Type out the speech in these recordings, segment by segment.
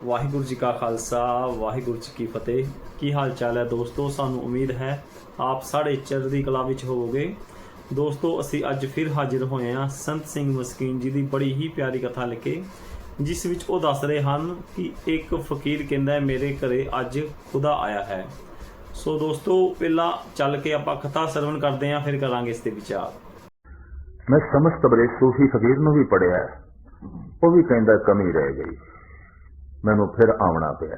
ਵਾਹਿਗੁਰੂ ਜੀ ਕਾ ਖਾਲਸਾ, ਵਾਹਿਗੁਰੂ ਜੀ ਕੀ ਫਤਿਹ। ਕੀ ਹਾਲ ਚਾਲ ਹੈ ਦੋਸਤੋ? ਸਾਨੂੰ ਉਮੀਦ ਹੈ ਆਪ ਸਾਡੇ ਚੜ੍ਹਦੀ ਕਲਾ ਵਿੱਚ ਹੋਵੋਗੇ। ਦੋਸਤੋ, ਅਸੀਂ ਅੱਜ ਫਿਰ ਹਾਜ਼ਰ ਹੋਏ ਹਾਂ ਸੰਤ ਸਿੰਘ ਮਸਕੀਨ ਜੀ ਦੀ ਬੜੀ ਹੀ ਪਿਆਰੀ ਕਥਾ ਲੈ ਕੇ, ਜਿਸ ਵਿੱਚ ਉਹ ਦੱਸ ਰਹੇ ਹਨ ਕਿ ਇੱਕ ਫਕੀਰ ਕਹਿੰਦਾ ਹੈ, ਮੇਰੇ ਘਰੇ ਅੱਜ ਖੁਦਾ ਆਇਆ ਹੈ। ਸੋ ਦੋਸਤੋ, ਪਹਿਲਾਂ ਚੱਲ ਕੇ ਆਪਾਂ ਕਥਾ ਸਰਵਣ ਕਰਦੇ ਹਾਂ, ਫਿਰ ਕਰਾਂਗੇ ਇਸ ਤੇ ਵਿਚਾਰ। ਮੈਂ ਸਮਸਤ ਬਰੇ ਸੂਫੀ ਫਕੀਰ ਨੂੰ ਵੀ ਪੜਿਆ ਉਹ ਵੀ ਕਹਿੰਦਾ ਕਮੀ ਰਹਿ ਗਈ ਮੈਨੂੰ ਫਿਰ ਆਉਣਾ ਪਿਆ।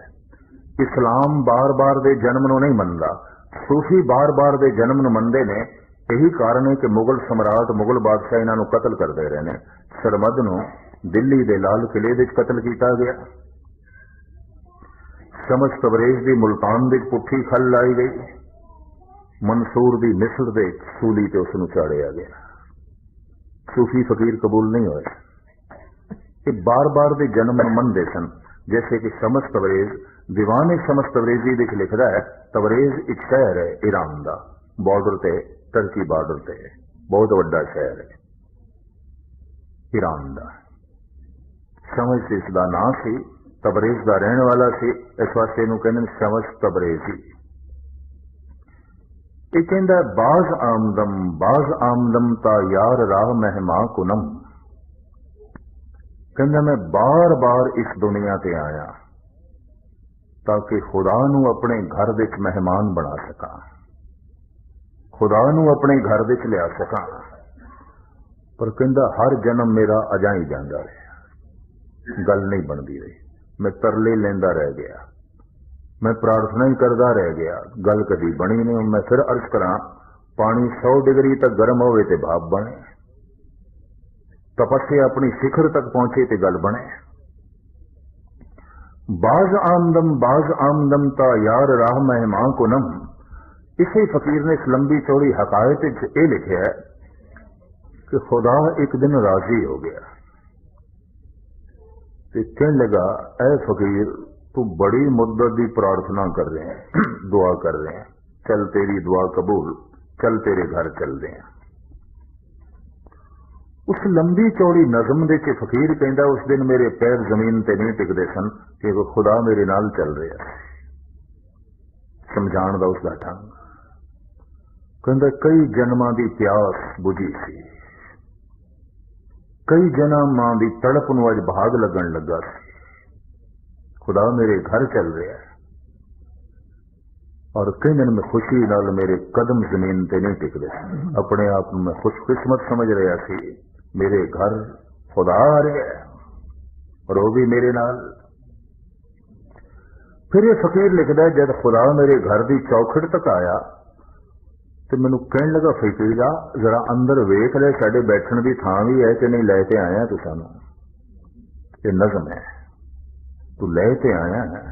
ਇਸਲਾਮ ਬਾਰ-ਬਾਰ ਦੇ ਜਨਮ ਨੂੰ ਨਹੀਂ ਮੰਨਦਾ। ਸੂਫੀ ਬਾਰ-ਬਾਰ ਦੇ ਜਨਮ ਨੂੰ ਮੰਨਦੇ ਨੇ। ਇਹੀ ਕਾਰਨ ਹੈ ਕਿ ਮੁਗਲ ਸਮਰਾਟ, ਮੁਗਲ ਬਾਦਸ਼ਾਹ ਇਹਨਾਂ ਨੂੰ ਕਤਲ ਕਰਦੇ ਰਹੇ ਨੇ। ਸਰਮਦ ਨੂੰ ਦਿੱਲੀ ਦੇ ਲਾਲ ਕਿਲੇ ਵਿੱਚ ਕਤਲ ਕੀਤਾ ਗਿਆ। ਸਮਝ ਤਬਰੇਜ਼ ਦੀ ਮੁਲਤਾਨ ਦੀ ਪੁੱਠੀ ਖੱਲ ਲਾਈ ਗਈ। ਮਨਸੂਰ ਦੀ ਮਿਸਰ ਦੇ ਸੂਲੀ ਤੇ ਉਸ ਨੂੰ ਚਾੜਿਆ ਗਿਆ। ਸੂਫੀ ਫਕੀਰ ਕਬੂਲ ਨਹੀਂ ਹੋਏ। ਇਹ ਬਾਰ-ਬਾਰ ਦੇ ਜਨਮ ਨੂੰ ਮੰਨਦੇ ਸਨ। ਜੈਸੇ ਕਿ ਸਮਸ ਤਬਰੇਜ਼ ਦੀਵਾਨ ਸਮਸ ਤਬਰੇਜ਼ੀ ਵਿੱਚ ਲਿਖਦਾ ਹੈ ਤਬਰੇਜ਼ ਇੱਕ ਸ਼ਹਿਰ ਹੈ ਈਰਾਨ ਦਾ ਬਾਰਡਰ ਤੇ ਟਰਕੀ ਬਾਰਡਰ ਤੇ ਬਹੁਤ ਵੱਡਾ ਸ਼ਹਿਰ ਹੈ ਈਰਾਨ ਦਾ ਸਮਝ ਇਸ ਦਾ ਨਾਂ ਸੀ ਤਬਰੇਜ਼ ਦਾ ਰਹਿਣ ਵਾਲਾ ਸੀ ਇਸ ਵਾਸਤੇ ਇਹਨੂੰ ਕਹਿੰਦੇ ਨੇ ਸਮਸ ਤਬਰੇਜ਼ੀ ਇਹ ਕਹਿੰਦਾ ਬਾਜ਼ ਆਮਦਮ ਬਾਜ਼ ਆਮਦਮ ਤਾ ਯਾਰ ਰਾਹ ਮਹਿਮਾ ਕੁਨਮ ਕਹਿੰਦਾ ਮੈਂ ਬਾਰ-ਬਾਰ ਇਸ ਦੁਨੀਆ ਤੇ ਆਇਆ ਤਾਂ ਕਿ ਖੁਦਾ ਨੂੰ ਆਪਣੇ ਘਰ ਵਿੱਚ ਮਹਿਮਾਨ ਬਣਾ ਸਕਾਂ। ਖੁਦਾ ਨੂੰ ਆਪਣੇ ਘਰ ਵਿੱਚ ਲਿਆ ਸਕਾਂ। ਪਰ ਕਹਿੰਦਾ ਹਰ ਜਨਮ ਮੇਰਾ ਅਜਾਂ ਹੀ ਜਾਂਦਾ ਰਿਹਾ। ਗੱਲ ਨਹੀਂ ਬਣਦੀ ਰਹੀ। ਮੈਂ ਤਰਲੇ ਲੈਂਦਾ ਰਹਿ ਗਿਆ। ਮੈਂ ਪ੍ਰਾਰਥਨਾ ਹੀ ਕਰਦਾ ਰਹਿ ਗਿਆ। ਗੱਲ ਕਦੀ ਬਣੀ ਨਹੀਂ। ਹੁਣ ਮੈਂ ਫਿਰ ਅਰਜ਼ ਕਰਾਂ, ਪਾਣੀ 100 ਡਿਗਰੀ ਤੱਕ ਗਰਮ ਹੋਵੇ ਤੇ ਭਾਪ ਬਣੇ। ਤਪੱਸਿਆ ਆਪਣੀ ਸਿਖਰ ਤੱਕ ਪਹੁੰਚੇ ਤੇ ਗੱਲ ਬਣੇ ਬਾਜ਼ ਆਮਦਮ ਬਾਜ਼ ਆਮਦਮ ਤਾ ਯਾਰ ਰਾਹ ਮਹਿਮਾਂ ਕੁਨਮ ਇਸੇ ਫਕੀਰ ਨੇ ਇਸ ਲੰਬੀ ਚੌੜੀ ਹਕਾਇਤ ਵਿੱਚ ਇਹ ਲਿਖਿਆ ਹੈ ਕਿ ਖੁਦਾ ਇੱਕ ਦਿਨ ਰਾਜ਼ੀ ਹੋ ਗਿਆ ਤੇ ਕਹਿਣ ਲਗਾ ਐ ਫਕੀਰ ਤੂੰ ਬੜੀ ਮੁੱਦਤ ਦੀ ਪ੍ਰਾਰਥਨਾ ਕਰ ਰਹੇ ਹੈ ਦੁਆ ਕਰ ਰਹੇ ਹੈ ਚਲ ਤੇਰੀ ਦੁਆ ਕਬੂਲ ਚਲ ਤੇਰੇ ਘਰ ਚਲਦੇ ਹਾਂ ਉਸ ਲੰਬੀ ਚੌੜੀ ਨਜ਼ਮ ਦੇ ਕੇ ਫਕੀਰ ਕਹਿੰਦਾ ਉਸ ਦਿਨ ਮੇਰੇ ਪੈਰ ਜ਼ਮੀਨ ਤੇ ਨਹੀਂ ਟਿਕਦੇ ਸਨ, ਕਿ ਉਹ ਖੁਦਾ ਮੇਰੇ ਨਾਲ ਚੱਲ ਰਿਹਾ ਸੀ ਸਮਝਾਉਣ ਦਾ ਉਸ ਦਾ ਢੰਗ। ਕਹਿੰਦਾ, ਕਈ ਜਨਮਾਂ ਦੀ ਪਿਆਸ ਬੁਝੀ ਸੀ। ਕਈ ਜਨਮਾਂ ਦੀ ਤੜਪ ਨੂੰ ਅੱਜ ਭਾਗ ਲੱਗਣ ਲੱਗਾ ਸੀ। ਖੁਦਾ ਮੇਰੇ ਘਰ ਚੱਲ ਰਿਹਾ ਹੈ। ਔਰ ਕਈ ਦਿਨ ਮੈਂ ਖੁਸ਼ੀ ਨਾਲ ਮੇਰੇ ਕਦਮ ਜ਼ਮੀਨ ਤੇ ਨਹੀਂ ਟਿਕਦੇ। ਸਨ ਆਪਣੇ ਆਪ ਨੂੰ ਮੈਂ ਖੁਸ਼ਕਿਸਮਤ ਸਮਝ ਰਿਹਾ ਸੀ। ਮੇਰੇ ਘਰ ਖੁਦਾ ਆ ਰਿਹਾ ਹੈ ਔਰ ਉਹ ਵੀ ਮੇਰੇ ਨਾਲ ਫਿਰ ਇਹ ਫਕੀਰ ਲਿਖਦਾ ਹੈ, ਜਦ ਖੁਦਾ ਮੇਰੇ ਘਰ ਦੀ ਚੌਖੜ ਤੱਕ ਆਇਆ ਤੇ ਮੈਨੂੰ ਕਹਿਣ ਲੱਗਾ ਫਕੀਰਾ ਜ਼ਰਾ ਅੰਦਰ ਵੇਖ ਲੈ ਸਾਡੇ ਬੈਠਣ ਦੀ ਥਾਂ ਵੀ ਹੈ ਕਿ ਨਹੀਂ ਲੈ ਕੇ ਆਇਆ ਤੂੰ ਸਾਨੂੰ ਇਹ ਨਜ਼ਮ ਹੈ ਤੂੰ ਲੈ ਕੇ ਆਇਆ ਹੈ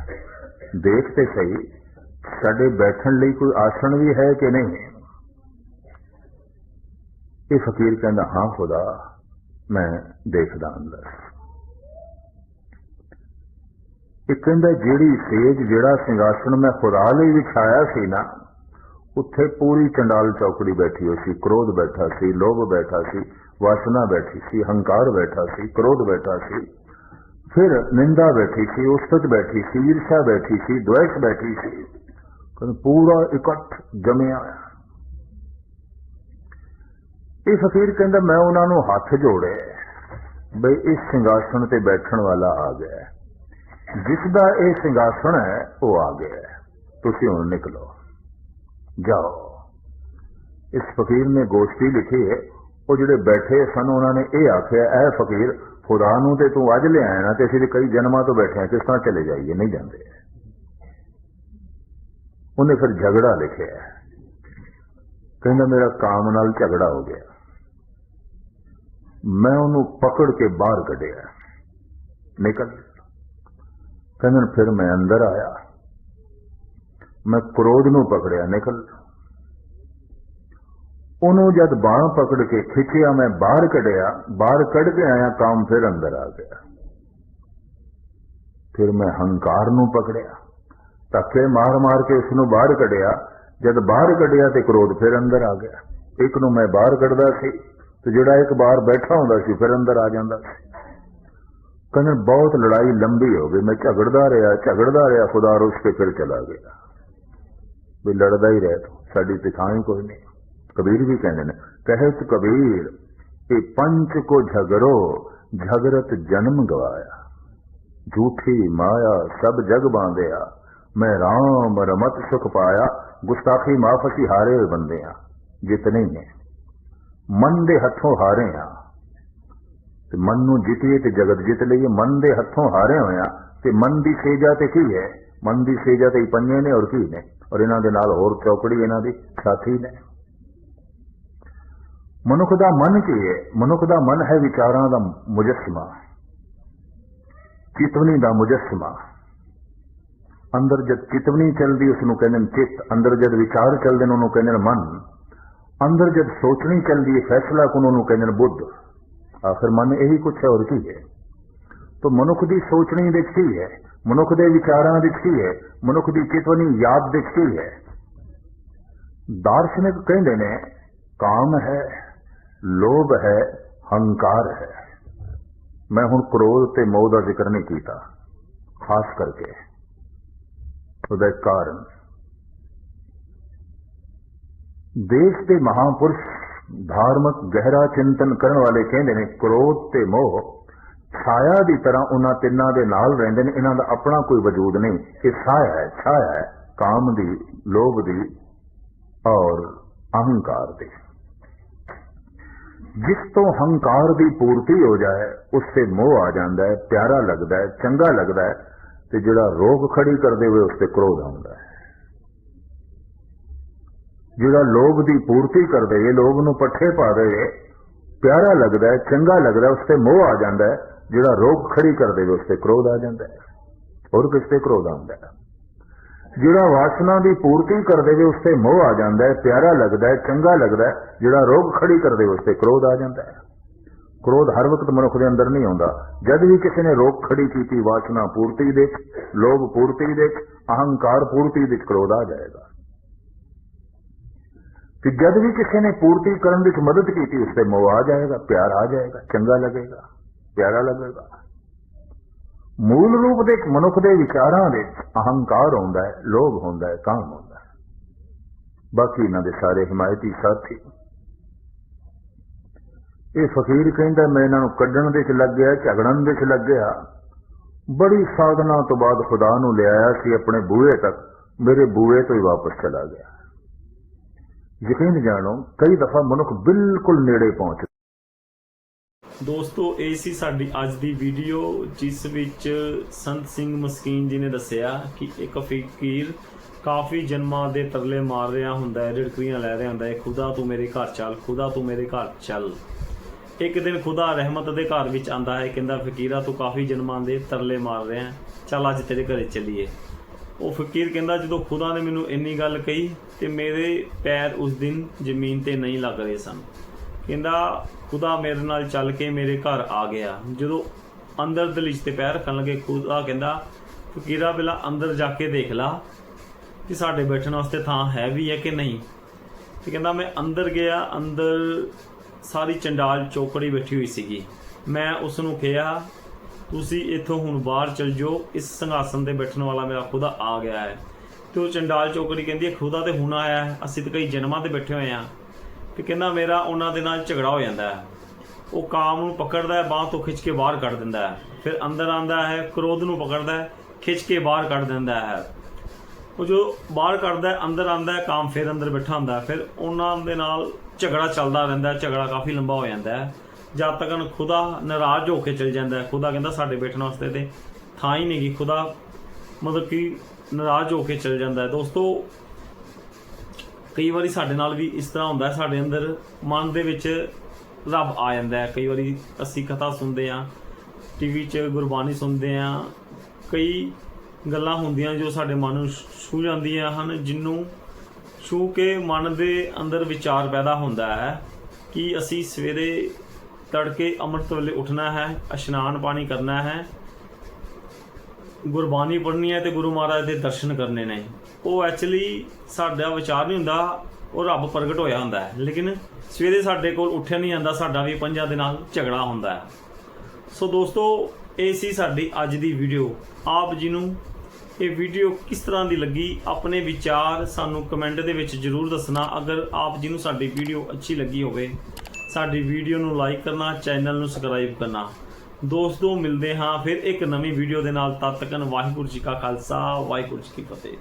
ਦੇਖ ਤੇ ਸਹੀ ਸਾਡੇ ਬੈਠਣ ਲਈ ਕੋਈ ਆਸਣ ਵੀ ਹੈ ਕਿ ਨਹੀਂ ਇਹ ਫਕੀਰ ਕਹਿੰਦਾ ਹਾਂ ਖੁਦਾ ਮੈਂ ਦੇਖਦਾ ਅੰਦਰ ਇਹ ਕਹਿੰਦਾ, ਜਿਹੜੀ ਸੇਜ, ਜਿਹੜਾ ਸਿੰਘਾਸਣ ਮੈਂ ਖੁਦਾ ਲਈ ਵਿਛਾਇਆ ਸੀ ਨਾ, ਉੱਥੇ ਪੂਰੀ ਚੰਡਾਲ ਚੌਕੜੀ ਬੈਠੀ ਹੋਈ ਸੀ, ਕ੍ਰੋਧ ਬੈਠਾ ਸੀ, ਲੋਭ ਬੈਠਾ ਸੀ, ਵਾਸਨਾ ਬੈਠੀ ਸੀ, ਹੰਕਾਰ ਬੈਠਾ ਸੀ, ਕ੍ਰੋਧ ਬੈਠਾ ਸੀ, ਫਿਰ ਨਿੰਦਾ ਬੈਠੀ ਸੀ, ਉਸਤਤ ਬੈਠੀ ਸੀ, ਈਰਸ਼ਾ ਬੈਠੀ ਸੀ, ਦੁਆਇਸ਼ ਬੈਠੀ ਸੀ, ਕਹਿੰਦਾ ਪੂਰਾ ਇਕੱਠ ਜਮਿਆ ਹੋਇਆ। ਇਹ ਫਕੀਰ ਕਹਿੰਦਾ, ਮੈਂ ਉਹਨਾਂ ਨੂੰ ਹੱਥ ਜੋੜੇ ਬਈ, ਇਸ ਸਿੰਘਾਸਣ ਤੇ ਬੈਠਣ ਵਾਲਾ ਆ ਗਿਆ ਹੈ। ਜਿਸ ਦਾ ਇਹ ਸਿੰਘਾਸਣ ਹੈ, ਉਹ ਆ ਗਿਆ ਤੁਸੀਂ ਹੁਣ ਨਿਕਲੋ। ਜਾਓ। ਇਸ ਫਕੀਰ ਨੇ ਗੋਸ਼ਟੀ ਲਿਖੀ ਹੈ। ਉਹ ਜਿਹੜੇ ਬੈਠੇ ਸਨ, ਉਹਨਾਂ ਨੇ ਇਹ ਆਖਿਆ, ਐ ਫਕੀਰ, ਖੁਦਾ ਨੂੰ ਤੇ ਤੂੰ ਅੱਜ ਲਿਆਇਆ ਨਾ ਤੇ ਅਸੀਂ ਕਈ ਜਨਮਾਂ ਤੋਂ ਬੈਠੇ ਹਾਂ, ਕਿਸ ਤਰ੍ਹਾਂ ਚਲੇ ਜਾਈਏ? ਨਹੀਂ ਜਾਂਦੇ। ਉਹਨੇ ਫਿਰ ਝਗੜਾ ਲਿਖਿਆ ਕਹਿੰਦਾ, ਮੇਰਾ ਕਾਮ ਨਾਲ ਝਗੜਾ ਹੋ ਗਿਆ। ਮੈਂ ਉਹਨੂੰ ਪਕੜ ਕੇ ਬਾਹਰ ਕੱਢਿਆ। ਨਿਕਲ। ਕਹਿੰਦੇ ਫਿਰ ਮੈਂ ਅੰਦਰ ਆਇਆ। ਮੈਂ ਕ੍ਰੋਧ ਨੂੰ ਪਕੜਿਆ, ਨਿਕਲ। ਉਹਨੂੰ ਜਦ ਬਾਹ ਪਕੜ ਕੇ ਖਿੱਚਿਆ, ਮੈਂ ਬਾਹਰ ਕੱਢਿਆ। ਬਾਹਰ ਕੱਢ ਕੇ ਆਇਆ, ਕੰਮ ਫਿਰ ਅੰਦਰ ਆ ਗਿਆ। ਫਿਰ ਮੈਂ ਹੰਕਾਰ ਨੂੰ ਪਕੜਿਆ। ਧੱਕੇ ਮਾਰ ਮਾਰ ਕੇ ਉਸ ਨੂੰ ਬਾਹਰ ਕੱਢਿਆ। ਜਦ ਬਾਹਰ ਕੱਢਿਆ ਤੇ ਕ੍ਰੋਧ ਫਿਰ ਅੰਦਰ ਆ ਗਿਆ। ਇੱਕ ਨੂੰ ਮੈਂ ਬਾਹਰ ਕੱਢਦਾ ਸੀ। ਤੇ ਜਿਹੜਾ ਇੱਕ ਬਾਹਰ ਬੈਠਾ ਹੁੰਦਾ ਸੀ, ਫਿਰ ਅੰਦਰ ਆ ਜਾਂਦਾ ਸੀ। ਕਹਿੰਦੇ, ਬਹੁਤ ਲੜਾਈ ਲੰਬੀ ਹੋ ਗਈ। ਮੈਂ ਝਗੜਦਾ ਰਿਹਾ ਝਗੜਦਾ ਰਿਹਾ, ਖੁਦਾ ਰੁੱਸ ਕੇ ਫਿਰ ਚਲਾ ਗਿਆ। ਵੀ ਲੜਦਾ ਹੀ ਰਹਿ ਤੂੰ, ਸਾਡੀ ਤੇ ਹੀ ਕੋਈ ਨਹੀਂ। ਕਬੀਰ ਵੀ ਕਹਿੰਦੇ ਨੇ, ਕਹਿਤ ਕਬੀਰ, ਇਹ ਪੰਚ ਕੋ ਝਗੜੋ ਝਗਰਤ ਜਨਮ ਗਵਾਇਆ। ਝੂਠੀ ਮਾਇਆ ਸਭ ਜਗ ਬਾਂਧਿਆ। ਮੈਂ ਰਾਮ ਰਮਤ ਸੁਖ ਪਾਇਆ। ਗੁਸਤਾਖੀ ਮਾਫ ਅਸੀਂ ਹਾਰੇ ਹੋਏ ਬੰਦੇ ਆ ਜਿਤਨੇ ਨੇ। ਮਨ ਦੇ ਹੱਥੋਂ ਹਾਰੇ ਆ ਤੇ ਮਨ ਨੂੰ ਜਿੱਤੀਏ ਤੇ ਜਗਤ ਜਿੱਤ ਲਈਏ। ਮਨ ਦੇ ਹੱਥੋਂ ਹਾਰੇ ਹੋਏ ਆ ਤੇ ਮਨ ਦੀ ਸੇਜਾ ਤੇ ਕੀ ਹੈ? ਮਨ ਦੀ ਸੇਜਾ ਤੇ ਪੰਜੇ ਨੇ ਔਰ ਕੀ ਨੇ? ਔਰ ਇਹਨਾਂ ਦੇ ਨਾਲ ਹੋਰ ਚੌਕੜੀ ਇਹਨਾਂ ਦੀ ਸਾਥੀ ਨੇ। ਮਨੁੱਖ ਦਾ ਮਨ ਕੀ ਹੈ? ਮਨੁੱਖ ਦਾ ਮਨ ਹੈ ਵਿਚਾਰਾਂ ਦਾ ਮੁਜਸਮਾ। ਚਿਤਵਨੀ ਦਾ ਮੁਜਸਮਾ। ਅੰਦਰ ਜਦ ਚਿਤਵਨੀ ਚੱਲਦੀ ਉਸ ਨੂੰ ਕਹਿੰਦੇ ਨੇ ਚਿੱਤ। ਅੰਦਰ ਜਦ ਵਿਚਾਰ ਚੱਲਦੇ ਨੇ, ਉਹਨੂੰ ਕਹਿੰਦੇ ਮਨ। ਅੰਦਰ ਜਦ ਸੋਚਣੀ ਚੱਲਦੀ ਹੈ ਫੈਸਲਾ ਕੋਨ ਉਹਨੂੰ ਕਹਿੰਦੇ ਨੇ ਬੁੱਧ ਆਖਰ ਮਨ ਇਹੀ ਕੁਛ ਹੈ ਹੋਰ ਕੀ ਹੈ ਤੋ ਮਨੁੱਖ ਦੀ ਸੋਚਣੀ ਵਿੱਚ ਕੀ ਹੈ ਮਨੁੱਖ ਦੇ ਵਿਚਾਰਾਂ ਵਿੱਚ ਕੀ ਹੈ ਮਨੁੱਖ ਦੀ ਚਿਤਵਨੀ ਯਾਦ ਵਿੱਚ ਕੀ ਹੈ ਦਾਰਸ਼ਨਿਕ ਕਹਿੰਦੇ ਨੇ ਕਾਮ ਹੈ ਲੋਭ ਹੈ ਹੰਕਾਰ ਹੈ ਮੈਂ ਹੁਣ ਕ੍ਰੋਧ ਤੇ ਮੋਹ ਦਾ ਜ਼ਿਕਰ ਨਹੀਂ ਕੀਤਾ ਖਾਸ ਕਰਕੇ ਉਹਦਾ ਇੱਕ ਕਾਰਨ ਦੇਸ਼ ਦੇ ਮਹਾਪੁਰਸ਼ ਧਾਰਮਿਕ ਗਹਿਰਾ ਚਿੰਤਨ ਕਰਨ ਵਾਲੇ ਕਹਿੰਦੇ ਨੇ, ਕ੍ਰੋਧ ਤੇ ਮੋਹ ਛਾਇਆ ਦੀ ਤਰ੍ਹਾਂ ਉਹਨਾਂ ਤਿੰਨਾਂ ਦੇ ਨਾਲ ਰਹਿੰਦੇ ਨੇ, ਇਹਨਾਂ ਦਾ ਆਪਣਾ ਕੋਈ ਵਜੂਦ ਨਹੀਂ। ਇਹ ਛਾਇਆ ਹੈ ਛਾਇਆ ਹੈ, ਕਾਮ ਦੀ, ਲੋਭ ਦੀ ਔਰ ਅਹੰਕਾਰ ਦੀ। ਜਿਸ ਤੋਂ ਹੰਕਾਰ ਦੀ ਪੂਰਤੀ ਹੋ ਜਾਏ, ਉਸ ਤੇ ਮੋਹ ਆ ਜਾਂਦਾ ਹੈ, ਪਿਆਰਾ ਲੱਗਦਾ ਹੈ, ਚੰਗਾ ਲੱਗਦਾ ਹੈ ਤੇ ਜਿਹੜਾ ਰੋਗ ਖੜੀ ਕਰਦੇ ਹੋਏ ਉਸ ਤੇ ਕ੍ਰੋਧ ਆਉਂਦਾ ਹੈ। ਜਿਹੜਾ ਲੋਭ ਦੀ ਪੂਰਤੀ ਕਰਦੇ, ਇਹ ਲੋਭ ਨੂੰ ਪੱਠੇ ਪਾ ਦੇਵੇ ਪਿਆਰਾ ਲੱਗਦਾ ਚੰਗਾ ਲੱਗਦਾ ਉਸ ਤੇ ਮੋਹ ਆ ਜਾਂਦਾ ਜਿਹੜਾ ਰੋਗ ਖੜੀ ਕਰਦੇ ਹੋਏ ਉਸ ਤੇ ਕ੍ਰੋਧ ਆ ਜਾਂਦਾ ਹੋਰ ਕਿਸ ਤੇ ਕ੍ਰੋਧ ਆਉਂਦਾ ਜਿਹੜਾ ਵਾਸਨਾ ਦੀ ਪੂਰਤੀ ਕਰਦੇ ਵੇ ਉਸ ਤੇ ਮੋਹ ਆ ਜਾਂਦਾ ਪਿਆਰਾ ਲੱਗਦਾ ਚੰਗਾ ਲੱਗਦਾ ਜਿਹੜਾ ਰੋਗ ਖੜੀ ਕਰਦੇ ਵੇ ਉਸ ਤੇ ਕ੍ਰੋਧ ਆ ਜਾਂਦਾ ਕ੍ਰੋਧ ਹਰ ਵਕਤ ਮਨੁੱਖ ਦੇ ਅੰਦਰ ਨਹੀਂ ਆਉਂਦਾ। ਜਦ ਵੀ ਕਿਸੇ ਨੇ ਰੋਗ ਖੜੀ ਕੀਤੀ, ਵਾਸਨਾ ਪੂਰਤੀ ਦੇ ਲੋਭ ਪੂਰਤੀ ਦੇ ਅਹੰਕਾਰ ਪੂਰਤੀ ਦੇ ਕ੍ਰੋਧ ਆ ਜਾਏਗਾ। ਕਿ ਜਦ ਵੀ ਕਿਸੇ ਨੇ ਪੂਰਤੀ ਕਰਨ ਵਿੱਚ ਮਦਦ ਕੀਤੀ ਉਸ ਤੇ ਮੋਹ ਆ ਜਾਏਗਾ ਪਿਆਰ ਆ ਜਾਏਗਾ ਚੰਗਾ ਲੱਗੇਗਾ ਪਿਆਰਾ ਲੱਗੇਗਾ ਮੂਲ ਰੂਪ ਦੇ ਮਨੁੱਖ ਦੇ ਵਿਚਾਰਾਂ ਵਿੱਚ ਅਹੰਕਾਰ ਹੁੰਦਾ ਹੈ ਲੋਭ ਹੁੰਦਾ ਹੈ ਕਾਮ ਹੁੰਦਾ ਹੈ ਬਾਕੀ ਇਹਨਾਂ ਦੇ ਸਾਰੇ ਹਿਮਾਇਤੀ ਸਾਥੀ ਇਹ ਫਕੀਰ ਕਹਿੰਦਾ ਮੈਂ ਇਹਨਾਂ ਨੂੰ ਕੱਢਣ ਦੇ ਚ ਲੱਗ ਗਿਆ ਝਗੜਨ ਦੇ ਚ ਲੱਗ ਗਿਆ ਬੜੀ ਸਾਧਨਾ ਤੋਂ ਬਾਅਦ ਖੁਦਾ ਨੂੰ ਲਿਆਇਆ ਸੀ ਆਪਣੇ ਬੂਹੇ ਤੱਕ ਮੇਰੇ ਬੂਹੇ ਤੋਂ ਹੀ ਵਾਪਸ ਚਲਾ ਗਿਆ ਯਕੀਨ ਜਾਣੋ ਕਈ ਦਫਾ ਮਨੁੱਖ ਬਿਲਕੁਲ ਨੇੜੇ ਪਹੁੰਚ ਦੋਸਤੋ, ਇਹ ਸੀ ਸਾਡੀ ਅੱਜ ਦੀ ਵੀਡੀਓ, ਜਿਸ ਵਿੱਚ ਸੰਤ ਸਿੰਘ ਮਸਕੀਨ ਜੀ ਨੇ ਦੱਸਿਆ ਕਿ ਇੱਕ ਫਕੀਰ ਕਾਫੀ ਜਨਮਾਂ ਦੇ ਤਰਲੇ ਮਾਰ ਰਿਹਾ ਹੁੰਦਾ ਹੈ, ਰਿੜਕੀਆਂ ਲੈ ਰਿਹਾ ਹੁੰਦਾ ਹੈ, ਖੁਦਾ ਤੂੰ ਮੇਰੇ ਘਰ ਚੱਲ, ਖੁਦਾ ਤੂੰ ਮੇਰੇ ਘਰ ਚੱਲ। ਇੱਕ ਦਿਨ ਖੁਦਾ ਰਹਿਮਤ ਦੇ ਘਰ ਵਿੱਚ ਆਂਦਾ ਹੈ, ਕਹਿੰਦਾ, ਫਕੀਰਾ, ਤੂੰ ਕਾਫੀ ਜਨਮਾਂ ਦੇ ਤਰਲੇ ਮਾਰ ਰਿਹਾ ਚੱਲ ਅੱਜ ਤੇਰੇ ਘਰੇ ਚੱਲੀਏ। ਉਹ ਫਕੀਰ ਕਹਿੰਦਾ ਜਦੋਂ ਖੁਦਾ ਨੇ ਮੈਨੂੰ ਇੰਨੀ ਗੱਲ ਕਹੀ ਤੇ ਮੇਰੇ ਪੈਰ ਉਸ ਦਿਨ ਜ਼ਮੀਨ ਤੇ ਨਹੀਂ ਲੱਗ ਰਹੇ ਸਨ। ਕਹਿੰਦਾ, ਖੁਦਾ ਮੇਰੇ ਨਾਲ ਚੱਲ ਕੇ ਮੇਰੇ ਘਰ ਆ ਗਿਆ। ਜਦੋਂ ਅੰਦਰ ਦਲਿਸ਼ ਤੇ ਪੈਰ ਰੱਖਣ ਲੱਗੇ, ਖੁਦਾ ਕਹਿੰਦਾ, ਫਕੀਰਾ, ਪਹਿਲਾਂ ਅੰਦਰ ਜਾ ਕੇ ਦੇਖ ਲਾ ਕਿ ਸਾਡੇ ਬੈਠਣ ਵਾਸਤੇ ਥਾਂ ਹੈ ਵੀ ਹੈ ਕਿ ਨਹੀਂ? ਤੇ ਕਹਿੰਦਾ, ਮੈਂ ਅੰਦਰ ਗਿਆ, ਅੰਦਰ ਸਾਰੀ ਚੰਡਾਲ ਚੌਕੜੀ ਬੈਠੀ ਹੋਈ ਸੀਗੀ। ਮੈਂ ਉਸ ਨੂੰ ਕਿਹਾ ਤੁਸੀਂ ਇੱਥੋਂ ਹੁਣ ਬਾਹਰ ਚਲ ਜਾਓ, ਇਸ ਸੰਘਾਸਨ ਤੇ ਬੈਠਣ ਵਾਲਾ ਮੇਰਾ ਖੁਦਾ ਆ ਗਿਆ ਹੈ। ਤੇ ਉਹ ਚੰਡਾਲ ਚੌਕੜੀ ਕਹਿੰਦੀ ਹੈ, ਖੁਦਾ ਤੇ ਹੁਣ ਆਇਆ ਹੈ, ਅਸੀਂ ਤਾਂ ਕਈ ਜਨਮਾਂ ਤੇ ਬੈਠੇ ਹੋਏ ਆ ਤੇ ਕਹਿੰਦਾ, ਮੇਰਾ ਉਹਨਾਂ ਦੇ ਨਾਲ ਝਗੜਾ ਹੋ ਜਾਂਦਾ ਹੈ। ਉਹ ਕਾਮ ਨੂੰ ਪਕੜਦਾ ਹੈ, ਬਾਹ ਤੋਂ ਖਿੱਚ ਕੇ ਬਾਹਰ ਕੱਢ ਦਿੰਦਾ ਹੈ। ਫਿਰ ਅੰਦਰ ਆਂਦਾ ਹੈ, ਕ੍ਰੋਧ ਨੂੰ ਪਕੜਦਾ ਹੈ, ਖਿੱਚ ਕੇ ਬਾਹਰ ਕੱਢ ਦਿੰਦਾ ਹੈ। ਉਹ ਜੋ ਬਾਹਰ ਕੱਢਦਾ ਹੈ, ਅੰਦਰ ਆਂਦਾ ਹੈ, ਕਾਮ ਫਿਰ ਅੰਦਰ ਬੈਠਾ ਹੁੰਦਾ ਫਿਰ ਉਹਨਾਂ ਦੇ ਨਾਲ ਝਗੜਾ ਚੱਲਦਾ ਰਹਿੰਦਾ ਝਗੜਾ ਕਾਫੀ ਲੰਬਾ ਹੋ ਜਾਂਦਾ ਹੈ। ਜਦ ਤੱਕ ਖੁਦਾ ਨਾਰਾਜ਼ ਹੋ ਕੇ ਚਲ ਜਾਂਦਾ ਖੁਦਾ ਕਹਿੰਦਾ ਸਾਡੇ ਬੈਠਣ ਵਾਸਤੇ ਤੇ ਥਾਂ ਹੀ ਨਹੀਂ ਗੀ, ਖੁਦਾ ਮਤਲਬ ਕਿ ਨਾਰਾਜ਼ ਹੋ ਕੇ ਚਲ ਜਾਂਦਾ ਹੈ। ਦੋਸਤੋ, ਕਈ ਵਾਰੀ ਸਾਡੇ ਨਾਲ ਵੀ ਇਸ ਤਰ੍ਹਾਂ ਹੁੰਦਾ ਹੈ, ਸਾਡੇ ਅੰਦਰ ਮਨ ਦੇ ਵਿੱਚ ਰੱਬ ਆ ਜਾਂਦਾ ਹੈ। ਕਈ ਵਾਰੀ ਅਸੀਂ ਕਥਾ ਸੁਣਦੇ ਆ ਟੀਵੀ 'ਚ ਗੁਰਬਾਣੀ ਸੁਣਦੇ ਆ ਕਈ ਗੱਲਾਂ ਹੁੰਦੀਆਂ ਜੋ ਸਾਡੇ ਮਨ ਨੂੰ ਛੂ ਜਾਂਦੀਆਂ ਹਨ ਜਿਹਨੂੰ ਛੂ ਕੇ ਮਨ ਦੇ ਅੰਦਰ ਵਿਚਾਰ ਪੈਦਾ ਹੁੰਦਾ ਹੈ ਕਿ ਅਸੀਂ ਸਵੇਰੇ ਤੜਕੇ ਅੰਮ੍ਰਿਤ ਵੇਲੇ ਉੱਠਣਾ ਹੈ, ਇਸ਼ਨਾਨ ਪਾਣੀ ਕਰਨਾ ਹੈ। ਗੁਰਬਾਣੀ ਪੜ੍ਹਨੀ ਹੈ ਤੇ ਗੁਰੂ ਮਹਾਰਾਜ ਦੇ ਦਰਸ਼ਨ ਕਰਨੇ ਨੇ। ਉਹ ਐਕਚੁਅਲੀ ਸਾਡਾ ਵਿਚਾਰ ਨਹੀਂ ਹੁੰਦਾ, ਉਹ ਰੱਬ ਪ੍ਰਗਟ ਹੋਇਆ ਹੁੰਦਾ ਹੈ। ਲੇਕਿਨ ਸਵੇਰੇ ਸਾਡੇ ਕੋਲ ਉੱਠਿਆ ਨਹੀਂ ਜਾਂਦਾ, ਸਾਡਾ ਵੀ ਪੰਜਾਂ ਦੇ ਨਾਲ ਝਗੜਾ ਹੁੰਦਾ ਹੈ। ਸੋ ਦੋਸਤੋ, ਇਹ ਸੀ ਸਾਡੀ ਅੱਜ ਦੀ ਵੀਡੀਓ ਆਪ ਜੀ ਨੂੰ ਇਹ ਵੀਡੀਓ ਕਿਸ ਤਰ੍ਹਾਂ ਦੀ ਲੱਗੀ? ਆਪਣੇ ਵਿਚਾਰ ਸਾਨੂੰ ਕਮੈਂਟ ਦੇ ਵਿੱਚ ਜਰੂਰ ਦੱਸਣਾ। ਅਗਰ ਆਪ ਜੀ ਨੂੰ ਸਾਡੀ ਵੀਡੀਓ ਅੱਛੀ ਲੱਗੀ ਹੋਵੇ ਸਾਡੀ ਵੀਡੀਓ ਨੂੰ ਲਾਈਕ ਕਰਨਾ, ਚੈਨਲ ਨੂੰ ਸਬਸਕ੍ਰਾਈਬ ਕਰਨਾ। ਦੋਸਤੋ, ਮਿਲਦੇ ਹਾਂ ਫਿਰ ਇੱਕ ਨਵੀਂ ਵੀਡੀਓ ਦੇ ਨਾਲ। ਤਦ ਤੱਕ ਵਾਹਿਗੁਰੂ ਜੀ ਕਾ ਖਾਲਸਾ, ਵਾਹਿਗੁਰੂ ਜੀ ਕੀ ਫਤਿਹ।